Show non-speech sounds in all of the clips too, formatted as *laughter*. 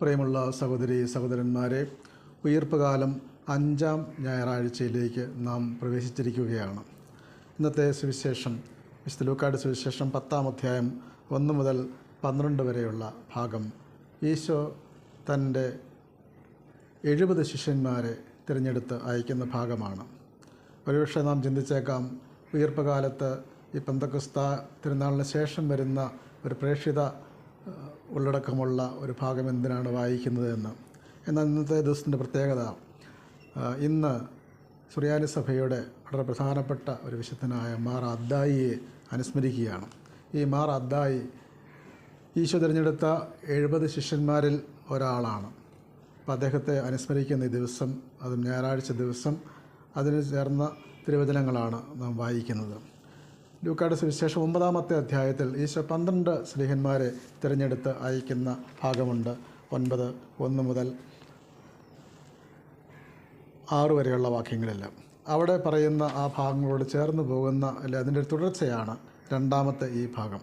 പ്രിയമുള്ള സഹോദരി സഹോദരന്മാരെ ഉയർപ്പുകാലം അഞ്ചാം ഞായറാഴ്ചയിലേക്ക് നാം പ്രവേശിച്ചിരിക്കുകയാണ്. ഇന്നത്തെ സുവിശേഷം വിശുദ്ധ ലൂക്കാട് സുവിശേഷം പത്താം അധ്യായം ഒന്ന് മുതൽ പന്ത്രണ്ട് വരെയുള്ള ഭാഗം. ഈശോ തന്റെ എഴുപത് ശിഷ്യന്മാരെ തിരഞ്ഞെടുത്ത് അയക്കുന്ന ഭാഗമാണ്. ഒരുപക്ഷെ നാം ചിന്തിച്ചേക്കാം ഉയർപ്പുകാലത്ത് ഈ പന്തക്കുസ്ത തിരുനാളിന് ശേഷം വരുന്ന ഒരു പ്രേക്ഷിത ഉള്ളടക്കമുള്ള ഒരു ഭാഗം എന്തിനാണ് വായിക്കുന്നത് എന്ന്. എന്നാൽ ഇന്നത്തെ ദിവസത്തിന്റെ പ്രത്യേകത ഇന്ന് സുറിയാനി സഭയുടെ വളരെ പ്രധാനപ്പെട്ട ഒരു വിശുദ്ധനായ മാർ അദ്ദായിയെ അനുസ്മരിക്കുകയാണ്. ഈ മാർ അദ്ദായി ഈശോ തിരഞ്ഞെടുത്ത എഴുപത് ശിഷ്യന്മാരിൽ ഒരാളാണ്. അപ്പോൾ അദ്ദേഹത്തെ അനുസ്മരിക്കുന്ന ഈ ദിവസം അതും ഞായറാഴ്ച ദിവസം അതിന് ചേർന്ന തിരുവചനങ്ങളാണ് നാം വായിക്കുന്നത്. ലൂക്കാട് സുവിശേഷം ഒമ്പതാമത്തെ അധ്യായത്തിൽ ഈശോ പന്ത്രണ്ട് സ്നേഹന്മാരെ തിരഞ്ഞെടുത്ത് അയക്കുന്ന ഭാഗമുണ്ട്. ഒൻപത് ഒന്ന് മുതൽ ആറ് വരെയുള്ള വാക്യങ്ങളെല്ലാം. അവിടെ പറയുന്ന ആ ഭാഗങ്ങളോട് ചേർന്ന് പോകുന്ന അല്ലെ അതിന്റെ തുടർച്ചയാണ് രണ്ടാമത്തെ ഈ ഭാഗം.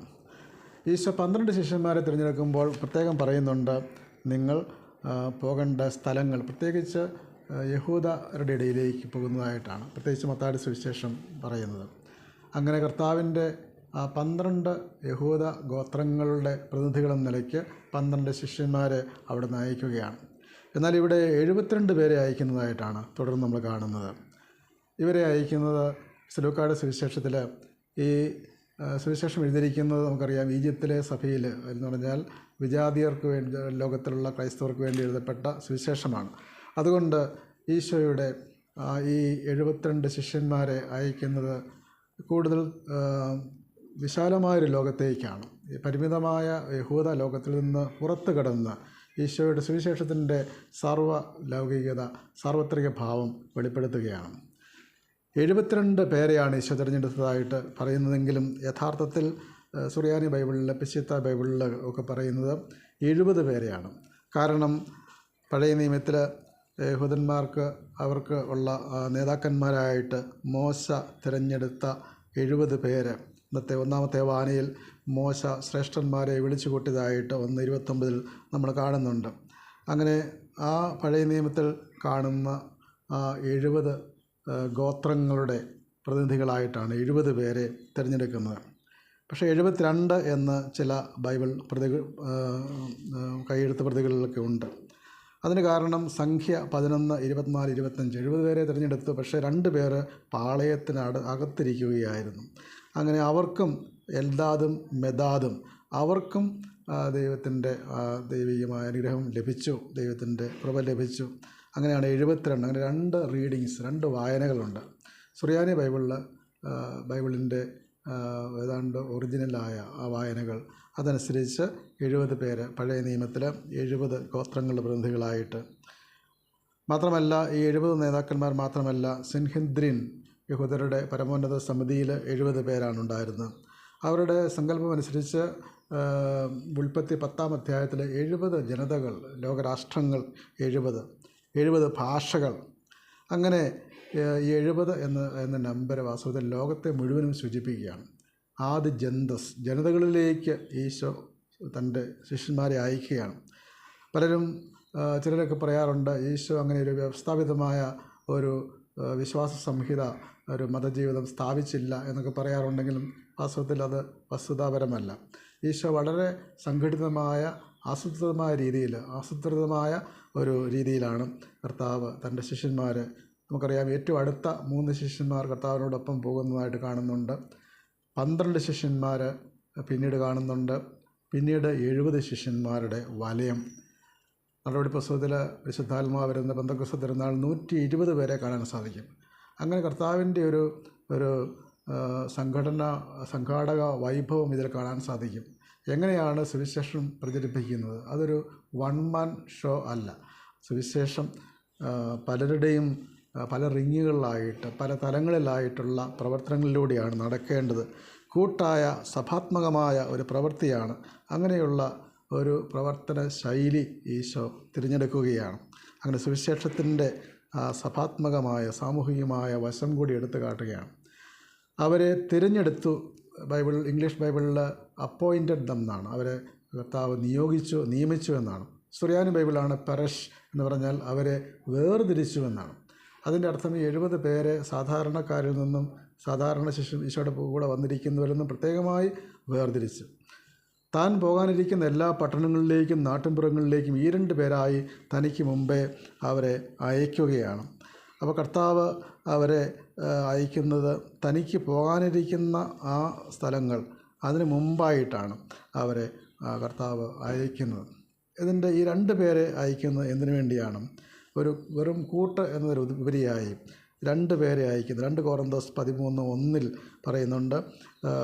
ഈശോ പന്ത്രണ്ട് ശിഷ്യന്മാരെ തിരഞ്ഞെടുക്കുമ്പോൾ പ്രത്യേകം പറയുന്നുണ്ട് നിങ്ങൾ പോകേണ്ട സ്ഥലങ്ങൾ പ്രത്യേകിച്ച് യഹൂദരുടെ ഇടയിലേക്ക് പോകുന്നതായിട്ടാണ്. പ്രത്യേകിച്ച് മത്താടി സുവിശേഷം പറയുന്നത്. അങ്ങനെ കർത്താവിന്റെ ആ പന്ത്രണ്ട് യഹൂദ ഗോത്രങ്ങളുടെ പ്രതിനിധികളെന്ന നിലയ്ക്ക് പന്ത്രണ്ട് ശിഷ്യന്മാരെ അവിടെ നിന്ന് അയക്കുകയാണ്. എന്നാൽ ഇവിടെ എഴുപത്തിരണ്ട് പേരെ അയക്കുന്നതായിട്ടാണ് തുടർന്ന് നമ്മൾ കാണുന്നത്. ഇവരെ അയക്കുന്നത് സുലൂക്കാട് സുവിശേഷത്തിൽ ഈ സുവിശേഷം എഴുതിയിരിക്കുന്നത് നമുക്കറിയാം. ഈജിപ്തിലെ സഭയിൽ എന്ന് പറഞ്ഞാൽ വിജാതിയർക്ക് വേണ്ടി ലോകത്തിലുള്ള ക്രൈസ്തവർക്ക് വേണ്ടി എഴുതപ്പെട്ട സുവിശേഷമാണ്. അതുകൊണ്ട് ഈശോയുടെ ഈ എഴുപത്തിരണ്ട് ശിഷ്യന്മാരെ അയക്കുന്നത് കൂടുതൽ വിശാലമായൊരു ലോകത്തേക്കാണ്. പരിമിതമായ യഹൂദ ലോകത്തിൽ നിന്ന് പുറത്തു കടന്ന് ഈശോയുടെ സുവിശേഷത്തിന്റെ സർവ ലൗകികത സാർവത്രിക ഭാവം വെളിപ്പെടുത്തുകയാണ്. എഴുപത്തിരണ്ട് പേരെയാണ് ഈശോ തിരഞ്ഞെടുത്തതായിട്ട് പറയുന്നതെങ്കിലും യഥാർത്ഥത്തിൽ സുറിയാനി ബൈബിളിൽ പിശിത്ത ബൈബിളിൽ ഒക്കെ പറയുന്നത് എഴുപത് പേരെയാണ്. കാരണം പഴയ നിയമത്തിൽ യഹൂദന്മാർക്ക് അവർക്ക് ഉള്ള നേതാക്കന്മാരായിട്ട് മോശ തിരഞ്ഞെടുത്ത എഴുപത് പേര്. ഇന്നത്തെ ഒന്നാമത്തെ വാനയിൽ മോശ ശ്രേഷ്ഠന്മാരെ വിളിച്ചു കൂട്ടിയതായിട്ട് ഒന്ന് ഇരുപത്തൊമ്പതിൽ നമ്മൾ കാണുന്നുണ്ട്. അങ്ങനെ ആ പഴയ നിയമത്തിൽ കാണുന്ന എഴുപത് ഗോത്രങ്ങളുടെ പ്രതിനിധികളായിട്ടാണ് എഴുപത് പേരെ തിരഞ്ഞെടുക്കുന്നത്. പക്ഷേ എഴുപത്തിരണ്ട് എന്ന് ചില ബൈബിൾ പ്രതികൾ കൈയെഴുത്ത് പ്രതികളിലൊക്കെ ഉണ്ട്. അതിന് കാരണം സംഖ്യ പതിനൊന്ന് ഇരുപത്തിനാല് ഇരുപത്തഞ്ച് എഴുപത് പേരെ തിരഞ്ഞെടുത്തു. പക്ഷേ രണ്ട് പേര് പാളയത്തിനട് അകത്തിരിക്കുകയായിരുന്നു. അങ്ങനെ അവർക്കും എൽദാദും മെദാദും അവർക്കും ദൈവത്തിന്റെ ദൈവികമായ അനുഗ്രഹം ലഭിച്ചു. ദൈവത്തിന്റെ കൃപ ലഭിച്ചു. അങ്ങനെയാണ് എഴുപത്തിരണ്ട്. അങ്ങനെ രണ്ട് റീഡിങ്സ് രണ്ട് വായനകളുണ്ട്. സുറിയാനി ബൈബിളിൽ ബൈബിളിന്റെ ഏതാണ്ട് ഒറിജിനലായ ആ വായനകൾ. അതനുസരിച്ച് എഴുപത് പേര് പഴയ നിയമത്തിൽ എഴുപത് ഗോത്രങ്ങളുടെ പ്രതിനിധികളായിട്ട്. മാത്രമല്ല ഈ എഴുപത് നേതാക്കന്മാർ മാത്രമല്ല സിൻഹിന്ദ്രിൻ യഹൂദരുടെ പരമോന്നത സമിതിയിൽ എഴുപത് പേരാണ് ഉണ്ടായിരുന്നത്. അവരുടെ സങ്കല്പമനുസരിച്ച് ഉൽപ്പത്തി പത്താം അധ്യായത്തിൽ എഴുപത് ജനതകൾ ലോകരാഷ്ട്രങ്ങൾ എഴുപത് എഴുപത് ഭാഷകൾ അങ്ങനെ എഴുപത് എന്ന എന്ന നമ്പർ വാസ്തവത്തിൽ ലോകത്തെ മുഴുവനും സൂചിപ്പിക്കുകയാണ്. ആദ്യ ജന്തസ് ജനതകളിലേക്ക് ഈശോ തന്റെ ശിഷ്യന്മാരെ അയക്കുകയാണ്. പലരും ചിലരൊക്കെ പറയാറുണ്ട് ഈശോ അങ്ങനെ ഒരു വ്യവസ്ഥാപിതമായ ഒരു വിശ്വാസ സംഹിത ഒരു മതജീവിതം സ്ഥാപിച്ചില്ല എന്നൊക്കെ പറയാറുണ്ടെങ്കിലും വാസ്തവത്തിൽ അത് വസ്തുതാപരമല്ല. ഈശോ വളരെ സംഘടിതമായ ആസൂത്രിതമായ രീതിയിൽ ആസൂത്രിതമായ ഒരു രീതിയിലാണ് കർത്താവ് തന്റെ ശിഷ്യന്മാർ നമുക്കറിയാം ഏറ്റവും അടുത്ത മൂന്ന് ശിഷ്യന്മാർ കർത്താവിനോടൊപ്പം പോകുന്നതായിട്ട് കാണുന്നുണ്ട്. പന്ത്രണ്ട് ശിഷ്യന്മാർ പിന്നീട് കാണുന്നുണ്ട്. പിന്നീട് എഴുപത് ശിഷ്യന്മാരുടെ വലയം. നടപടി പുസ്തകത്തിൽ വിശുദ്ധാത്മാവ് വരുന്ന പന്തക്രിസ്തു തിരുനാൾ നൂറ്റി ഇരുപത് പേരെ കാണാൻ സാധിക്കും. അങ്ങനെ കർത്താവിന്റെ ഒരു ഒരു സംഘടന സംഘാടക വൈഭവം ഇതിൽ കാണാൻ സാധിക്കും. എങ്ങനെയാണ് സുവിശേഷം പ്രചരിപ്പിക്കുന്നത്? അതൊരു വൺ മാൻ ഷോ അല്ല. സുവിശേഷം പലരുടെയും പല റിങ്ങുകളിലായിട്ട് പല തലങ്ങളിലായിട്ടുള്ള പ്രവർത്തനങ്ങളിലൂടെയാണ് നടക്കേണ്ടത്. കൂട്ടായ സഭാത്മകമായ ഒരു പ്രവൃത്തിയാണ് അങ്ങനെയുള്ള ഒരു പ്രവർത്തന ശൈലി ഈശോ തിരഞ്ഞെടുക്കുകയാണ്. അങ്ങനെ സുവിശേഷത്തിന്റെ സഭാത്മകമായ സാമൂഹികമായ വശം കൂടി എടുത്തു കാട്ടുകയാണ്. അവരെ തിരഞ്ഞെടുത്തു ബൈബിൾ ഇംഗ്ലീഷ് ബൈബിളിൽ അപ്പോയിന്റഡ് ദം എന്നാണ്. അവരെ കർത്താവ് നിയോഗിച്ചു നിയമിച്ചു എന്നാണ്. സുറിയാനി ബൈബിളാണ് പരഷ് എന്ന് പറഞ്ഞാൽ അവരെ വേർതിരിച്ചു എന്നാണ്. അതിന്റെ അർത്ഥം എഴുപത് പേരെ സാധാരണക്കാരിൽ നിന്നും സാധാരണ ശിശു ഈശോയുടെ കൂടെ വന്നിരിക്കുന്നവരിൽ നിന്നും പ്രത്യേകമായി വേർതിരിച്ചു. താൻ പോകാനിരിക്കുന്ന എല്ലാ പട്ടണങ്ങളിലേക്കും നാട്ടിൻപുറങ്ങളിലേക്കും ഈ രണ്ട് പേരായി തനിക്ക് മുമ്പേ അവരെ അയക്കുകയാണ്. അപ്പോൾ കർത്താവ് അവരെ അയക്കുന്നത് തനിക്ക് പോകാനിരിക്കുന്ന ആ സ്ഥലങ്ങൾ അതിന് മുമ്പായിട്ടാണ് അവരെ കർത്താവ് അയക്കുന്നത്. ഇതിന്റെ ഈ രണ്ട് പേരെ അയക്കുന്നത് എന്തിനു വേണ്ടിയാണ്? ഒരു വെറും കൂട്ട് എന്നതിൽ ഉപരിയായി രണ്ട് പേരെ അയക്കുന്നു രണ്ട് കോറന്തോസ് പതിമൂന്ന് ഒന്നിൽ പറയുന്നുണ്ട്.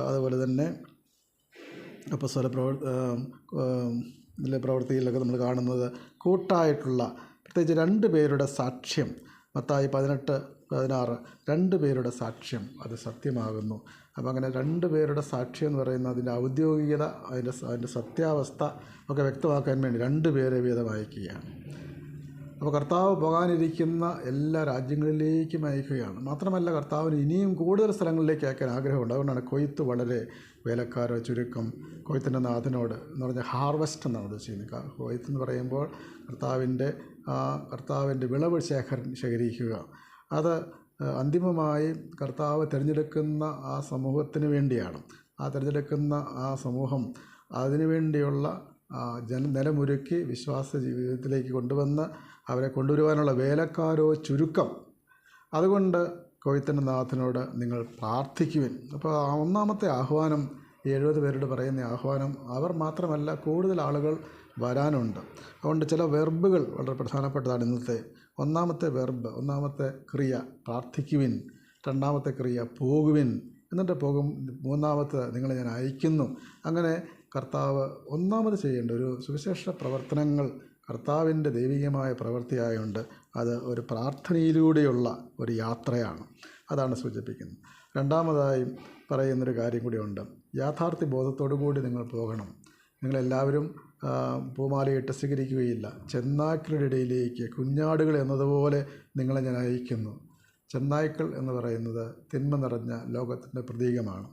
അതുപോലെ തന്നെ അപ്പസ്വല പ്രവർ ഇതിലെ പ്രവൃത്തിയിലൊക്കെ നമ്മൾ കാണുന്നത് കൂട്ടായിട്ടുള്ള പ്രത്യേകിച്ച് രണ്ട് പേരുടെ സാക്ഷ്യം മത്തായി പതിനെട്ട് പതിനാറ്. രണ്ട് പേരുടെ സാക്ഷ്യം അത് സത്യമാകുന്നു. അപ്പം അങ്ങനെ രണ്ട് പേരുടെ സാക്ഷ്യം എന്ന് പറയുന്ന അതിന്റെ ഔദ്യോഗികത അതിന്റെ അതിന്റെ സത്യാവസ്ഥ ഒക്കെ വ്യക്തമാക്കാൻ വേണ്ടി രണ്ട് പേരെ വീതം അയക്കുകയാണ്. അപ്പോൾ കർത്താവ് പോകാനിരിക്കുന്ന എല്ലാ രാജ്യങ്ങളിലേക്കും അയക്കുകയാണ്. മാത്രമല്ല കർത്താവിന് ഇനിയും കൂടുതൽ സ്ഥലങ്ങളിലേക്ക് അയക്കാൻ ആഗ്രഹമുണ്ട്. അതുകൊണ്ടാണ് കൊയ്ത്ത് വളരെ വേലക്കാരോ ചുരുക്കം കൊയ്ത്തിന്റെ നാഥനോട് എന്ന് പറഞ്ഞാൽ ഹാർവസ്റ്റ് എന്നാണ് ഉദ്ദേശിക്കുന്നത് കൊയ്ത്ത് എന്ന് പറയുമ്പോൾ കർത്താവിന്റെ കർത്താവിന്റെ വിളവ് ശേഖര ശേഖരിക്കുക. അത് അന്തിമമായി കർത്താവ് തിരഞ്ഞെടുക്കുന്ന ആ സമൂഹത്തിന് വേണ്ടിയാണ്. ആ തിരഞ്ഞെടുക്കുന്ന ആ സമൂഹം അതിനു വേണ്ടിയുള്ള ജന നിലമൊരുക്കി വിശ്വാസ ജീവിതത്തിലേക്ക് കൊണ്ടുവന്ന് അവരെ കൊണ്ടുവരുവാനുള്ള വേലക്കാരോ ചുരുക്കം. അതുകൊണ്ട് കൊയ്ത്തിന്റെ നാഥനോട് നിങ്ങൾ പ്രാർത്ഥിക്കുവിൻ. അപ്പോൾ ഒന്നാമത്തെ ആഹ്വാനം എഴുപത് പേരോട് പറയുന്ന ആഹ്വാനം അവർ മാത്രമല്ല കൂടുതൽ ആളുകൾ വരാനുണ്ട്. അതുകൊണ്ട് ചില വെർബുകൾ വളരെ പ്രധാനപ്പെട്ടതാണ് ഇന്നത്തെ ഒന്നാമത്തെ വെർബ് ഒന്നാമത്തെ ക്രിയ പ്രാർത്ഥിക്കുവിൻ. രണ്ടാമത്തെ ക്രിയ പോകുവിൻ. എന്നിട്ട് പോകും മൂന്നാമത്തെ നിങ്ങളെ ഞാൻ അയക്കുന്നു അങ്ങനെ കർത്താവ് ഒന്നാമത് ചെയ്യേണ്ട ഒരു സുവിശേഷ പ്രവർത്തനങ്ങൾ കർത്താവിന്റെ ദൈവികമായ പ്രവൃത്തിയായതുകൊണ്ട് അത് ഒരു പ്രാർത്ഥനയിലൂടെയുള്ള ഒരു യാത്രയാണ്. അതാണ് സൂചിപ്പിക്കുന്നത്. രണ്ടാമതായി പറയുന്നൊരു കാര്യം കൂടിയുണ്ട്. യാഥാർത്ഥ്യ ബോധത്തോടു കൂടി നിങ്ങൾ പോകണം. നിങ്ങളെല്ലാവരും പൂമാലയിട്ട് സ്വീകരിക്കുകയില്ല. ചെന്നായ്ക്കളുടെ ഇടയിലേക്ക് കുഞ്ഞാടുകൾ എന്നതുപോലെ നിങ്ങളെ ഞാൻ അയക്കുന്നു. ചെന്നായ്ക്കൾ എന്ന് പറയുന്നത് തിന്മ നിറഞ്ഞ ലോകത്തിന്റെ പ്രതീകമാണ്.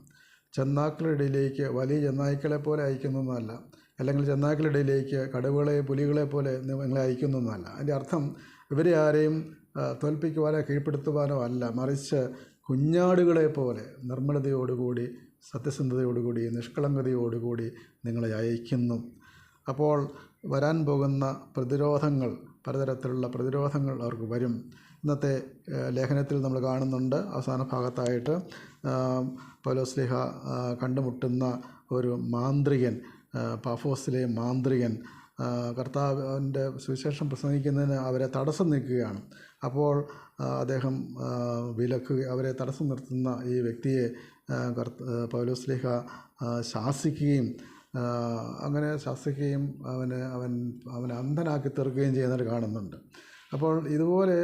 ചെന്നാക്കളുടെ ഇടയിലേക്ക് വലിയ ചെന്നായ്ക്കളെ പോലെ അയക്കുന്നൊന്നുമല്ല. അല്ലെങ്കിൽ ചെന്നാക്കളുടെ ഇടയിലേക്ക് കടുവകളെ പുലികളെ പോലെ നിങ്ങളെ അയക്കുന്നൊന്നുമല്ല. അതിന്റെ അർത്ഥം ഇവരെ ആരെയും തോൽപ്പിക്കുവാനോ കീഴ്പ്പെടുത്തുവാനോ അല്ല. മറിച്ച് കുഞ്ഞാടുകളെ പോലെ നിർമ്മലതയോടുകൂടി സത്യസന്ധതയോടുകൂടി നിഷ്കളങ്കതയോടുകൂടി നിങ്ങളെ അയക്കുന്നു. അപ്പോൾ വരാൻ പോകുന്ന പ്രതിരോധങ്ങൾ പലതരത്തിലുള്ള പ്രതിരോധങ്ങൾ അവർക്ക് വരും. ഇന്നത്തെ ലേഖനത്തിൽ നമ്മൾ കാണുന്നുണ്ട്. അവസാന ഭാഗത്തായിട്ട് പൗലോസ്ലിഹ കണ്ടുമുട്ടുന്ന ഒരു മാന്ത്രികൻ പാഫോസിലെ മാന്ത്രികൻ കർത്താവിന്റെ സുവിശേഷം പ്രസംഗിക്കുന്നതിന് അവരെ തടസ്സം നിൽക്കുകയാണ് അപ്പോൾ അദ്ദേഹം വിലക്കുക വിലക്ക് അവരെ തടസ്സം നിർത്തുന്ന ഈ വ്യക്തിയെ പൗലോസ്ലിഹ ശാസിക്കുകയും അങ്ങനെ ശാസിക്കുകയും അവന് അവൻ അവനെ അന്ധനാക്കി തീർക്കുകയും ചെയ്യുന്നത് കാണുന്നുണ്ട്. അപ്പോൾ ഇതുപോലെ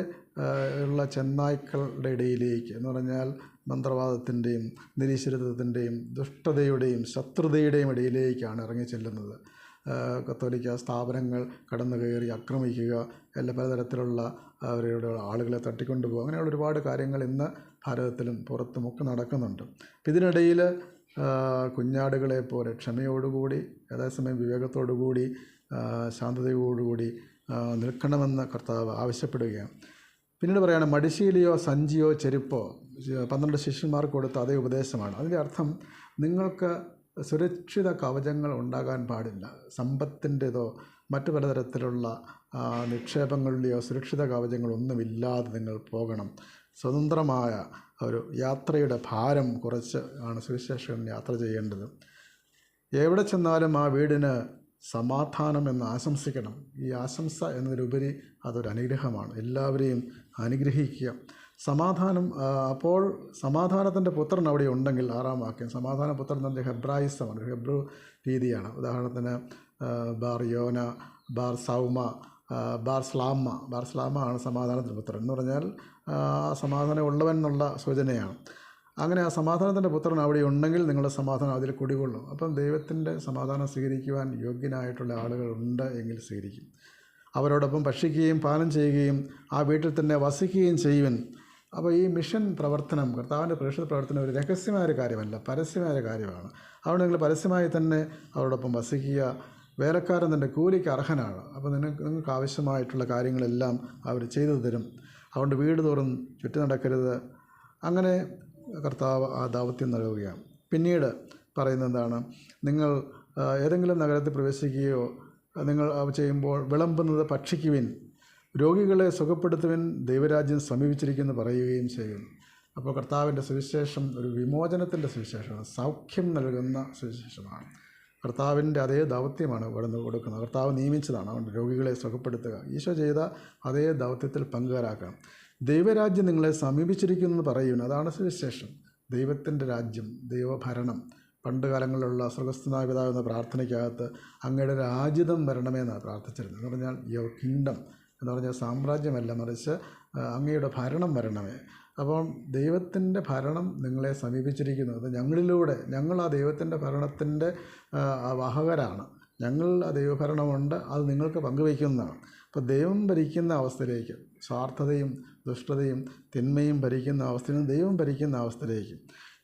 ഉള്ള ചെന്നായ്ക്കളുടെ ഇടയിലേക്ക് എന്ന് പറഞ്ഞാൽ മന്ത്രവാദത്തിന്റെയും നിരീശ്വരത്വത്തിന്റെയും ദുഷ്ടതയുടെയും ശത്രുതയുടെയും ഇടയിലേക്കാണ് ഇറങ്ങി ചെല്ലുന്നത്. കത്തോലിക്ക സ്ഥാപനങ്ങൾ കടന്നു കയറി ആക്രമിക്കുക എല്ലാ പലതരത്തിലുള്ള അവരുടെ ആളുകളെ തട്ടിക്കൊണ്ടുപോകുക അങ്ങനെയുള്ള ഒരുപാട് കാര്യങ്ങൾ ഇന്ന് ഭാരതത്തിലും പുറത്തുമൊക്കെ നടക്കുന്നുണ്ട്. ഇതിനിടയിൽ കുഞ്ഞാടുകളെ പോലെ ക്ഷമയോടുകൂടി അതേസമയം വിവേകത്തോടുകൂടി ശാന്തതയോടുകൂടി നിൽക്കണമെന്ന് കർത്താവ് ആവശ്യപ്പെടുകയാണ്. പിന്നീട് പറയുകയാണ് മടിശീലിയോ സഞ്ചിയോ ചെരുപ്പോ? പന്ത്രണ്ട് ശിഷ്യന്മാർക്ക് കൊടുത്ത അതേ ഉപദേശമാണ്. അതിന്റെ അർത്ഥം നിങ്ങൾക്ക് സുരക്ഷിത കവചങ്ങൾ ഉണ്ടാകാൻ പാടില്ല. സമ്പത്തിന്റെതോ മറ്റു പലതരത്തിലുള്ള നിക്ഷേപങ്ങളുടെയോ സുരക്ഷിത കവചങ്ങളൊന്നുമില്ലാതെ നിങ്ങൾ പോകണം. സ്വതന്ത്രമായ ഒരു യാത്രയുടെ ഭാരം കുറച്ച് ആണ് സുവിശേഷകൻ യാത്ര ചെയ്യേണ്ടത്. എവിടെ ചെന്നാലും ആ വീടിന് സമാധാനം എന്ന് ആശംസിക്കണം. ഈ ആശംസ എന്നതിലുപരി അതൊരു അനുഗ്രഹമാണ്. എല്ലാവരെയും അനുഗ്രഹിക്കുക. സമാധാനം അപ്പോൾ സമാധാനത്തിന്റെ പുത്രൻ അവിടെ ഉണ്ടെങ്കിൽ ആറാം വാക്യം സമാധാന പുത്രൻ തന്നെ ഹെബ്രായിസമാണ്. ഹെബ്രു രീതിയാണ്. ഉദാഹരണത്തിന് Bar Yona Bar Sauma Bar Slama. Bar Slama ആണ് സമാധാനത്തിന്റെ പുത്രൻ എന്ന് പറഞ്ഞാൽ സമാധാനം ഉള്ളവൻ എന്നുള്ള സൂചനയാണ്. അങ്ങനെ ആ സമാധാനത്തിന്റെ പുത്രൻ അവിടെ ഉണ്ടെങ്കിൽ നിങ്ങളുടെ സമാധാനം അതിൽ കുടികൊള്ളും. അപ്പം ദൈവത്തിന്റെ സമാധാനം സ്വീകരിക്കുവാൻ യോഗ്യനായിട്ടുള്ള ആളുകൾ ഉണ്ട് എങ്കിൽ സ്വീകരിക്കും. അവരോടൊപ്പം ഭക്ഷിക്കുകയും പാലം ചെയ്യുകയും ആ വീട്ടിൽ തന്നെ വസിക്കുകയും ചെയ്യുവൻ. അപ്പോൾ ഈ മിഷൻ പ്രവർത്തനം കർത്താവിന്റെ പ്രേക്ഷിത പ്രവർത്തനം ഒരു രഹസ്യമായ കാര്യമല്ല പരസ്യമായ കാര്യമാണ്. അതുകൊണ്ട് നിങ്ങൾ പരസ്യമായി തന്നെ അവരോടൊപ്പം വസിക്കുക. വേലക്കാരൻ തന്റെ കൂലിക്ക് അർഹനാണ്. അപ്പോൾ നിങ്ങൾക്ക് നിങ്ങൾക്ക് ആവശ്യമായിട്ടുള്ള കാര്യങ്ങളെല്ലാം അവർ ചെയ്തു തരും. അതുകൊണ്ട് വീട് തോറും ചുറ്റി നടക്കരുത്. അങ്ങനെ കർത്താവ് ആ ദൗത്യം നൽകുകയാണ് പിന്നീട് പറയുന്നത് എന്താണ്? നിങ്ങൾ ഏതെങ്കിലും നഗരത്തിൽ പ്രവേശിക്കുകയോ നിങ്ങൾ ചെയ്യുമ്പോൾ വിളമ്പുന്നത് ഭക്ഷിക്കുവിൻ. രോഗികളെ സുഖപ്പെടുത്തുവിൻ ദൈവരാജ്യം സമീപിച്ചിരിക്കുന്നു പറയുകയും ചെയ്യും. അപ്പോൾ കർത്താവിന്റെ സുവിശേഷം ഒരു വിമോചനത്തിന്റെ സുവിശേഷമാണ്. സൗഖ്യം നൽകുന്ന സുവിശേഷമാണ്. കർത്താവിന്റെ അതേ ദൗത്യമാണ് ഇവിടെ നിന്ന് കൊടുക്കുന്നത്. കർത്താവ് നിയമിച്ചതാണ് അതുകൊണ്ട് രോഗികളെ സുഖപ്പെടുത്തുക. ഈശോ ചെയ്ത അതേ ദൗത്യത്തിൽ പങ്കുകാരാക്കണം ദൈവരാജ്യം നിങ്ങളെ സമീപിച്ചിരിക്കുന്നു എന്ന് പറയുന്നു. അതാണ് സുവിശേഷം. ദൈവത്തിന്റെ രാജ്യം ദൈവഭരണം. പണ്ട് കാലങ്ങളിലുള്ള സ്വർഗസ്ഥനായ പിതാവ് എന്ന പ്രാർത്ഥനയ്ക്കകത്ത് അങ്ങയുടെ രാജ്യതം വരണമേ എന്നാണ് പ്രാർത്ഥിച്ചിരുന്നത്. എന്ന് പറഞ്ഞാൽ യോ കിങ്ഡം എന്ന് പറഞ്ഞാൽ സാമ്രാജ്യമല്ല മറിച്ച് അങ്ങയുടെ ഭരണം വരണമേ. അപ്പം ദൈവത്തിന്റെ ഭരണം നിങ്ങളെ സമീപിച്ചിരിക്കുന്നു അത് ഞങ്ങളിലൂടെ. ഞങ്ങൾ ആ ദൈവത്തിന്റെ ഭരണത്തിന്റെ വാഹകരാണ്. ഞങ്ങൾ ആ ദൈവഭരണമുണ്ട് അത് നിങ്ങൾക്ക് പങ്കുവയ്ക്കുന്നതാണ്. അപ്പോൾ ദൈവം ഭരിക്കുന്ന അവസ്ഥയിലേക്ക് സ്വാർത്ഥതയും ദുഷ്ടതയും തിന്മയും ഭരിക്കുന്ന അവസ്ഥയിൽ നിന്ന് ദൈവം ഭരിക്കുന്ന അവസ്ഥയിലേക്ക്.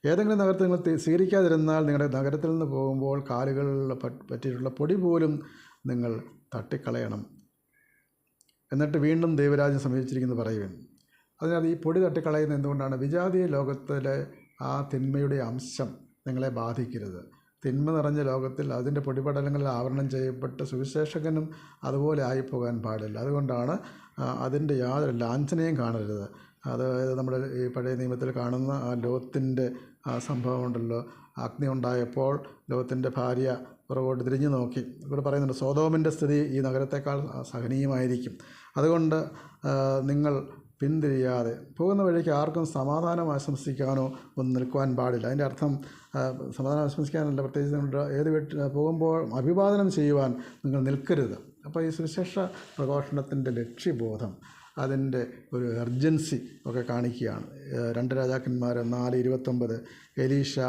ഏതെങ്കിലും നഗരത്തിൽ നിങ്ങൾ സ്വീകരിക്കാതിരുന്നാൽ നിങ്ങളുടെ നഗരത്തിൽ നിന്ന് പോകുമ്പോൾ കാലുകളിൽ പറ്റ് പറ്റിയിട്ടുള്ള പൊടി പോലും നിങ്ങൾ തട്ടിക്കളയണം. എന്നിട്ട് വീണ്ടും ദൈവരാജ്യം സമീപിച്ചിരിക്കുന്നു പറയുവൻ അതിനാൽ ഈ പൊടി തട്ടിക്കളയുന്നത് എന്തുകൊണ്ടാണ്? വിജാതീയ ലോകത്തിലെ ആ തിന്മയുടെ അംശം നിങ്ങളെ ബാധിക്കരുത്. തിന്മ നിറഞ്ഞ ലോകത്തിൽ അതിന്റെ പൊടിപടലങ്ങളിൽ ആവരണം ചെയ്യപ്പെട്ട സുവിശേഷകനും അതുപോലെ ആയിപ്പോകാൻ പാടില്ല. അതുകൊണ്ടാണ് അതിന്റെ യാതൊരു ലാഞ്ചനയും കാണരുത്. അതായത് നമ്മുടെ ഈ പഴയ നിയമത്തിൽ കാണുന്ന ആ ലോകത്തിന്റെ ആ സംഭവമുണ്ടല്ലോ അഗ്നി ഉണ്ടായപ്പോൾ ലോകത്തിന്റെ ഭാര്യ പുറകോട്ട് തിരിഞ്ഞു നോക്കി. ഇവിടെ പറയുന്നുണ്ട് സോതോമിന്റെ സ്ഥിതി ഈ നഗരത്തേക്കാൾ സഹനീയമായിരിക്കും. അതുകൊണ്ട് നിങ്ങൾ പിന്തിരിയാതെ പോകുന്ന വഴിക്ക് ആർക്കും സമാധാനം ആശംസിക്കാനോ ഒന്നും നിൽക്കുവാൻ പാടില്ല. അതിന്റെ അർത്ഥം സമാധാനം ആശംസിക്കാനല്ല പ്രത്യേകിച്ച് നമ്മുടെ ഏത് വീട്ടിൽ പോകുമ്പോൾ അഭിവാദനം ചെയ്യുവാൻ നിങ്ങൾ നിൽക്കരുത്. അപ്പോൾ ഈ സുവിശേഷ പ്രഘോഷണത്തിന്റെ ലക്ഷ്യബോധം അതിന്റെ ഒരു എർജൻസി ഒക്കെ കാണിക്കുകയാണ്. രണ്ട് രാജാക്കന്മാർ നാല് ഇരുപത്തൊമ്പത് എലീഷ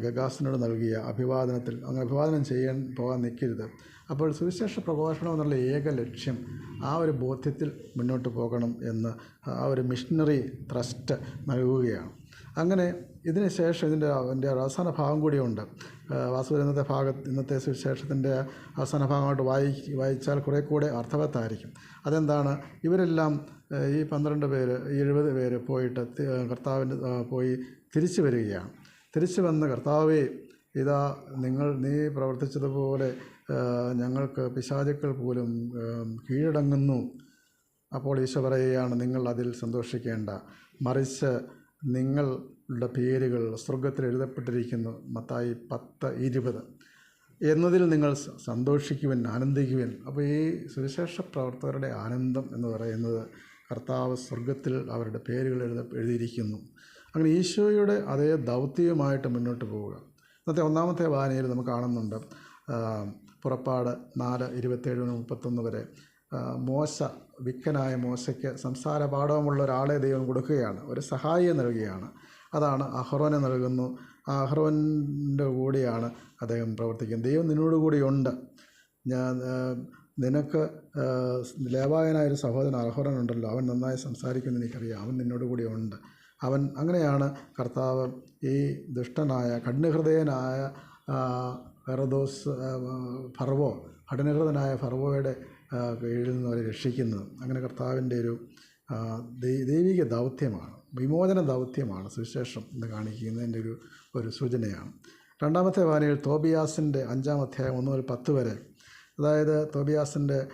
ഗഗാസിനോട് നൽകിയ അഭിവാദനത്തിൽ അങ്ങനെ അഭിവാദനം ചെയ്യാൻ പോകാൻ നിൽക്കരുത്. അപ്പോൾ സുവിശേഷ പ്രഘോഷണം എന്നുള്ള ഏക ലക്ഷ്യം ആ ഒരു ബോധ്യത്തിൽ മുന്നോട്ട് പോകണം എന്ന് ആ ഒരു മിഷനറി ത്രസ്റ്റ് നൽകുകയാണ്. അങ്ങനെ ഇതിന് ശേഷം ഇതിന്റെ അതിന്റെ അവസാന ഭാഗം കൂടിയുണ്ട് വാസുദേവൻ ഇന്നത്തെ ഭാഗത്ത് ഇന്നത്തെ സുവിശേഷത്തിന്റെ അവസാന ഭാഗമായിട്ട് വായി വായിച്ചാൽ കുറേ കൂടെ അർത്ഥവത്തായിരിക്കും. അതെന്താണ്? ഇവരെല്ലാം ഈ പന്ത്രണ്ട് പേര് എഴുപത് പേര് പോയിട്ട് കർത്താവിന് പോയി തിരിച്ചു വരികയാണ്. തിരിച്ചു വന്ന് കർത്താവേ ഇതാ നിങ്ങൾ നീ പ്രവർത്തിച്ചതുപോലെ ഞങ്ങൾക്ക് പിശാചുക്കൾ പോലും കീഴടങ്ങുന്നു. അപ്പോൾ ഈശോ പറയുകയാണ് നിങ്ങൾ അതിൽ സന്തോഷിക്കേണ്ട. മറിച്ച് നിങ്ങളുടെ പേരുകൾ സ്വർഗത്തിൽ എഴുതപ്പെട്ടിരിക്കുന്നു. മത്തായി പത്ത് ഇരുപത്. എന്നതിൽ നിങ്ങൾ സന്തോഷിക്കുവൻ ആനന്ദിക്കുവൻ. അപ്പോൾ ഈ സുവിശേഷ പ്രവർത്തകരുടെ ആനന്ദം എന്ന് പറയുന്നത് കർത്താവ് സ്വർഗത്തിൽ അവരുടെ പേരുകൾ എഴുത എഴുതിയിരിക്കുന്നു. അങ്ങനെ ഈശോയുടെ അതേ ദൗത്യവുമായിട്ട് മുന്നോട്ട് പോവുക. ഇന്നത്തെ ഒന്നാമത്തെ വായനയിൽ നമുക്ക് കാണുന്നുണ്ട് പുറപ്പാട് നാല് ഇരുപത്തേഴ് മുപ്പത്തൊന്ന് വരെ. മോശ വിക്കനായ മോശയ്ക്ക് സംസാര പാഠവുമുള്ള ഒരാളെ ദൈവം കൊടുക്കുകയാണ്. ഒരു സഹായിയെ നൽകുകയാണ്. അതാണ് അഹ്റോനെ നൽകുന്നു. ആ അഹ്റോന്റെ കൂടിയാണ് അദ്ദേഹം പ്രവർത്തിക്കുന്നത്. ദൈവം നിന്നോട് കൂടിയുണ്ട് ഞാൻ നിനക്ക് ലേവായനായ ഒരു സഹോദരൻ അഹ്റോൻ ഉണ്ടല്ലോ. അവൻ നന്നായി സംസാരിക്കുമെന്ന് എനിക്കറിയാം. അവൻ നിന്നോട് കൂടി ഉണ്ട്. അവൻ അങ്ങനെയാണ് കർത്താവ് ഈ ദുഷ്ടനായ കഠിനഹൃദയനായ ആ, ഫറവോ ഫർവോയുടെ ആ, കീഴിൽ നിന്ന് അവരെ രക്ഷിക്കുന്നത്. അങ്ങനെ കർത്താവിന്റെ ഒരു ദൈവിക ദൗത്യമാണ് വിമോചന ദൗത്യമാണ് സുവിശേഷം എന്ന് കാണിക്കുന്നതിന്റെ ഒരു ഒരു സൂചനയാണ്. രണ്ടാമത്തെ വാനയിൽ തോബിയാസിന്റെ അഞ്ചാം അധ്യായം ഒന്ന് മുതൽ പത്ത് വരെ അതായത് തോബിയാസിന്റെ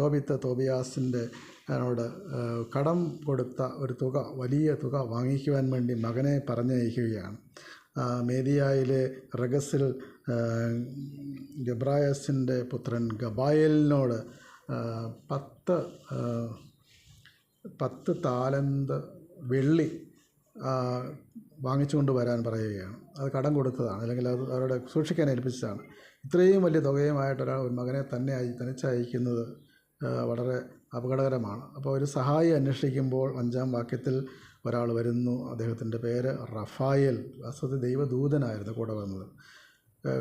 തോബിത്ത് തോബിയാസിന്റെ അതിനോട് കടം കൊടുത്ത ഒരു തുക വലിയ തുക വാങ്ങിക്കുവാൻ വേണ്ടി മകനെ പറഞ്ഞയക്കുകയാണ്. മേദിയായിലെ റഗസിൽ ഗബ്രായസിന്റെ പുത്രൻ ഗബായലിനോട് പത്ത് പത്ത് താലന്ത് വെള്ളി വാങ്ങിച്ചുകൊണ്ട് വരാൻ പറയുകയാണ്. അത് കടം കൊടുത്തതാണ് അല്ലെങ്കിൽ അത് അവരുടെ സൂക്ഷിക്കാൻ ഏൽപ്പിച്ചതാണ്. ഇത്രയും വലിയ തുകയുമായിട്ട് ഒരാൾ ഒരു മകനെ തന്നെ തനിച്ചയക്കുന്നത് വളരെ അപകടകരമാണ്. അപ്പോൾ ഒരു സഹായി അന്വേഷിക്കുമ്പോൾ അഞ്ചാം വാക്യത്തിൽ ഒരാൾ വരുന്നു. അദ്ദേഹത്തിന്റെ പേര് റഫായൽ വാസ്തവത്തിൽ ദൈവദൂതനായിരുന്നു കൂടെ വന്നത്.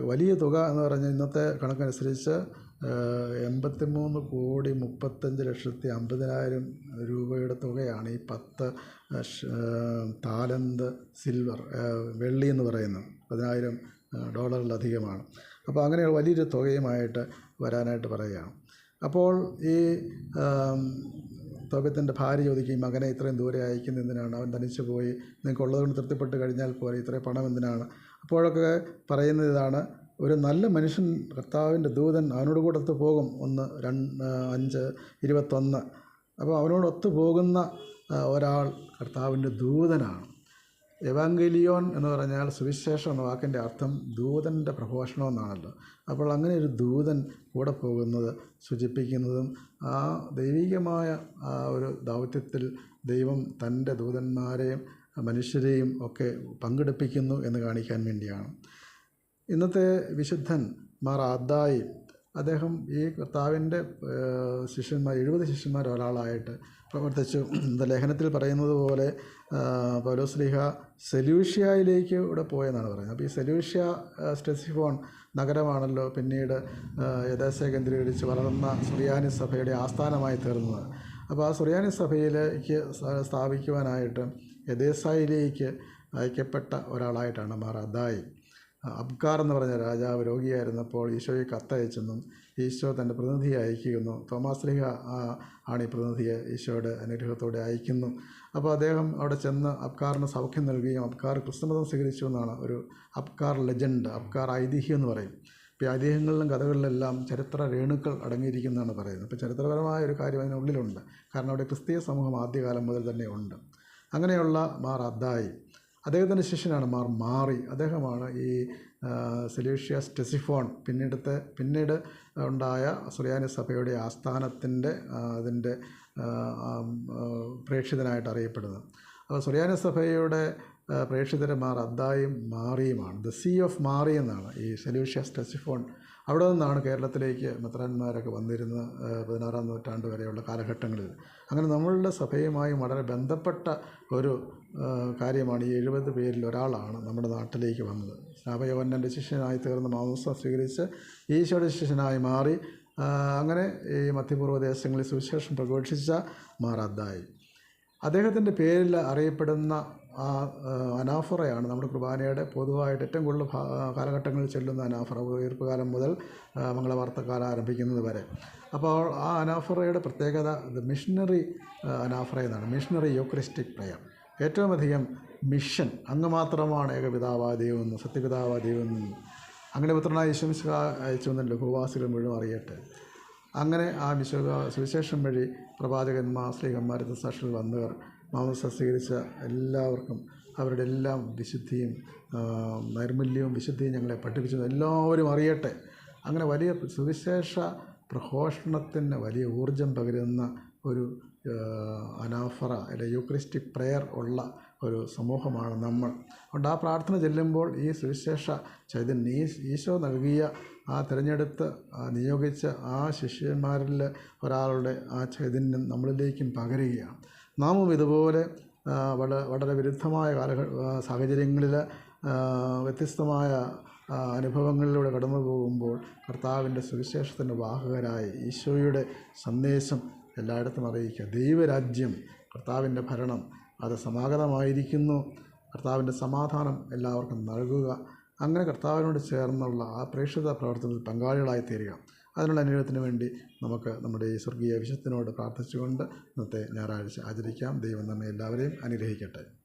വലിയ തുക എന്ന് പറഞ്ഞാൽ ഇന്നത്തെ കണക്കനുസരിച്ച് എൺപത്തി മൂന്ന് കോടി മുപ്പത്തഞ്ച് ലക്ഷത്തി അമ്പതിനായിരം രൂപയുടെ തുകയാണ് ഈ പത്ത് താലന്ത് സിൽവർ വെള്ളി എന്ന് പറയുന്നത്. പതിനായിരം ഡോളറിലധികമാണ്. അപ്പോൾ അങ്ങനെ വലിയൊരു തുകയുമായിട്ട് വരാനായിട്ട് പറയുകയാണ്. അപ്പോൾ ഈ തുകത്തിന്റെ ഭാര്യ ചോദിക്കും "ഈ മകനെ ഇത്രയും ദൂരെ അയക്കുന്ന എന്തിനാണ്? അവൻ തനിച്ച് പോയി നിങ്ങൾക്ക് ഉള്ളതുകൊണ്ട് തൃപ്തിപ്പെട്ട് കഴിഞ്ഞാൽ പോലെ ഇത്രയും പണം എന്തിനാണ്? അപ്പോഴൊക്കെ പറയുന്നത് ഇതാണ് ഒരു നല്ല മനുഷ്യൻ കർത്താവിന്റെ ദൂതൻ അവനോട് കൂടെ ഒത്തു പോകും ഒന്ന് അഞ്ച് ഇരുപത്തൊന്ന്. അപ്പോൾ അവനോടൊത്ത് പോകുന്ന ഒരാൾ കർത്താവിന്റെ ദൂതനാണ്. എവാങ്കലിയോൻ എന്ന് പറഞ്ഞാൽ സുവിശേഷം എന്ന വാക്കിന്റെ അർത്ഥം ദൂതന്റെ പ്രഘോഷണം എന്നാണല്ലോ. അപ്പോൾ അങ്ങനെ ഒരു ദൂതൻ കൂടെ പോകുന്നത് സൂചിപ്പിക്കുന്നതും ആ ദൈവികമായ ആ ഒരു ദൗത്യത്തിൽ ദൈവം തന്റെ ദൂതന്മാരെയും മനുഷ്യരെയും ഒക്കെ പങ്കെടുപ്പിക്കുന്നു എന്ന് കാണിക്കാൻ വേണ്ടിയാണ്. ഇന്നത്തെ വിശുദ്ധൻ മാർ ആദായി അദ്ദേഹം ഈ കർത്താവിന്റെ ശിഷ്യന്മാർ എഴുപത് ശിഷ്യന്മാർ ഒരാളായിട്ട് പ്രവർത്തിച്ചു. *clears throat* ലേഖനത്തിൽ പറയുന്നത് പോലെ പൗലോസ്ലിഹ സെലൂഷ്യയിലേക്ക് ഇവിടെ പോയെന്നാണ് പറയുന്നത്. അപ്പോൾ ഈ സെലൂഷ്യ സ്റ്റെസിഫോൺ നഗരമാണല്ലോ പിന്നീട് യഥാശ കേന്ദ്രീകരിച്ച് വളർന്ന സുറിയാനി സഭയുടെ ആസ്ഥാനമായി തീർന്നത്. അപ്പോൾ ആ സുറിയാനി സഭയിലേക്ക് സ്ഥാപിക്കുവാനായിട്ട് യഥേസായിലേക്ക് അയക്കപ്പെട്ട ഒരാളായിട്ടാണ് മാർ അദായി അബ്കാർ എന്ന് പറഞ്ഞ രാജാവ് രോഗിയായിരുന്നപ്പോൾ ഈശോയെ കത്തയച്ചെന്നും ഈശോ തന്റെ പ്രതിനിധിയെ അയക്കുന്നു തോമാസ് ലിഹ ആണ് ഈ പ്രതിനിധിയെ ഈശോയുടെ അനുഗ്രഹത്തോടെ അയക്കുന്നു അപ്പോൾ അദ്ദേഹം അവിടെ ചെന്ന് അബ്കാറിന് സൗഖ്യം നൽകുകയും അബ്കാർ ക്രിസ്തുമതം സ്വീകരിച്ചു എന്നാണ് ഒരു അബ്കാർ ലെജൻഡ് അബ്കാർ ഐതിഹ്യം എന്ന് പറയും. ഇപ്പോൾ ഈ ഐതിഹ്യങ്ങളിലും കഥകളിലെല്ലാം ചരിത്ര രേണുക്കൾ അടങ്ങിയിരിക്കുന്നതാണ് പറയുന്നത്. അപ്പോൾ ചരിത്രപരമായ ഒരു കാര്യം അതിനുള്ളിലുണ്ട്. കാരണം അവിടെ ക്രിസ്തീയ സമൂഹം ആദ്യകാലം മുതൽ തന്നെ ഉണ്ട്. അങ്ങനെയുള്ള മാർ അദ്ദായി അദ്ദേഹത്തിന്റെ ശിഷ്യനാണ് മാർ മാറി. അദ്ദേഹമാണ് ഈ സെലൂഷ്യ സ്റ്റെസിഫോൺ പിന്നീടത്തെ പിന്നീട് ഉണ്ടായ സുറിയാനി സഭയുടെ ആസ്ഥാനത്തിന്റെ അതിന്റെ പ്രേക്ഷിതനായിട്ട് അറിയപ്പെടുന്നത്. അപ്പോൾ സുറിയാനി സഭയുടെ പ്രേക്ഷിതരെ മാർ അദ്ദായും മാറിയുമാണ്. ദ സീ ഓഫ് മാറി എന്നാണ് ഈ സെലൂഷ്യ സ്റ്റെസിഫോൺ അവിടെ നിന്നാണ് കേരളത്തിലേക്ക് മെത്രാന്മാരൊക്കെ വന്നിരുന്ന പതിനാറാം നൂറ്റാണ്ട് വരെയുള്ള കാലഘട്ടങ്ങളിൽ. അങ്ങനെ നമ്മളുടെ സഭയുമായി വളരെ ബന്ധപ്പെട്ട ഒരു കാര്യമാണ് ഈ എഴുപത് പേരിൽ ഒരാളാണ് നമ്മുടെ നാട്ടിലേക്ക് വന്നത്. സ്നാപയവന്നന്റെ ശിഷ്യനായി തീർന്ന മാമൂസ സ്വീകരിച്ച് ഈശോയുടെ ശിഷ്യനായി മാറി അങ്ങനെ ഈ മധ്യപൂർവ ദേശങ്ങളിൽ സുവിശേഷം പ്രഘോഷിച്ച മാറാദ്ദായി. അദ്ദേഹത്തിന്റെ പേരിൽ അറിയപ്പെടുന്ന ആ അനാഫറയാണ് നമ്മുടെ കുർബാനയുടെ പൊതുവായിട്ട് ഏറ്റവും കൂടുതൽ കാലഘട്ടങ്ങളിൽ ചെല്ലുന്ന അനാഫറ ഉയർപ്പ് കാലം മുതൽ മംഗളവാർത്തക്കാലം ആരംഭിക്കുന്നത് വരെ. അപ്പോൾ ആ അനാഫറയുടെ പ്രത്യേകത മിഷണറി അനാഫറ എന്നാണ്. Missionary eucharistic prayer. ഏറ്റവും അധികം മിഷൻ അങ്ങ് മാത്രമാണ് ഏകപിതാവാ ദൈവമെന്ന് സത്യപിതാവാ ദൈവമെന്നും അങ്ങനെ പുത്രനായ യേശുമിശിഹ അയച്ചു വന്ന ലഘുവാസികൾ മുഴുവൻ അറിയട്ടെ. അങ്ങനെ ആ വിശ്വ സുവിശേഷം വഴി പ്രവാചകന്മാർ സ്ത്രീകന്മാർ സാക്ഷികൾ വന്നവർ മാമസ സ്വീകരിച്ച എല്ലാവർക്കും അവരുടെ എല്ലാം വിശുദ്ധിയും നൈർമല്യവും വിശുദ്ധിയും ഞങ്ങളെ പഠിപ്പിച്ചു. എല്ലാവരും അറിയട്ടെ. അങ്ങനെ വലിയ സുവിശേഷ പ്രഘോഷണത്തിന് വലിയ ഊർജം പകരുന്ന ഒരു അനാഫറ അല്ലെ യൂക്രിസ്റ്റിക് പ്രെയർ ഉള്ള ഒരു സമൂഹമാണ് നമ്മൾ. അതുകൊണ്ട് ആ പ്രാർത്ഥന ചെല്ലുമ്പോൾ ഈ സുവിശേഷ ചൈതന്യം ഈശോ നൽകിയ ആ തിരഞ്ഞെടുത്ത് നിയോഗിച്ച ആ ശിഷ്യന്മാരിൽ ഒരാളുടെ ആ ചൈതന്യം നമ്മളിലേക്കും പകരുകയാണ്. നാമും ഇതുപോലെ വളരെ വിരുദ്ധമായ കാലഘ സാഹചര്യങ്ങളിൽ വ്യത്യസ്തമായ അനുഭവങ്ങളിലൂടെ കടന്നു പോകുമ്പോൾ കർത്താവിന്റെ സുവിശേഷത്തിന്റെ വാഹകരായി ഈശോയുടെ സന്ദേശം എല്ലായിടത്തും അറിയിക്കുക. ദൈവരാജ്യം കർത്താവിന്റെ ഭരണം അത് സമാഗതമായിരിക്കുന്നു. കർത്താവിന്റെ സമാധാനം എല്ലാവർക്കും നൽകുക. അങ്ങനെ കർത്താവിനോട് ചേർന്നുള്ള ആ പ്രേക്ഷിത പ്രവർത്തനത്തിൽ പങ്കാളികളായി തീരുക അതിനുള്ള അനുഗ്രഹത്തിന് വേണ്ടി നമുക്ക് നമ്മുടെ ഈ സ്വർഗീയ വിശുദ്ധനോട് പ്രാർത്ഥിച്ചുകൊണ്ട് ഇന്നത്തെ ഞായറാഴ്ച ആചരിക്കാം. ദൈവം നമ്മെ എല്ലാവരെയും അനുഗ്രഹിക്കട്ടെ.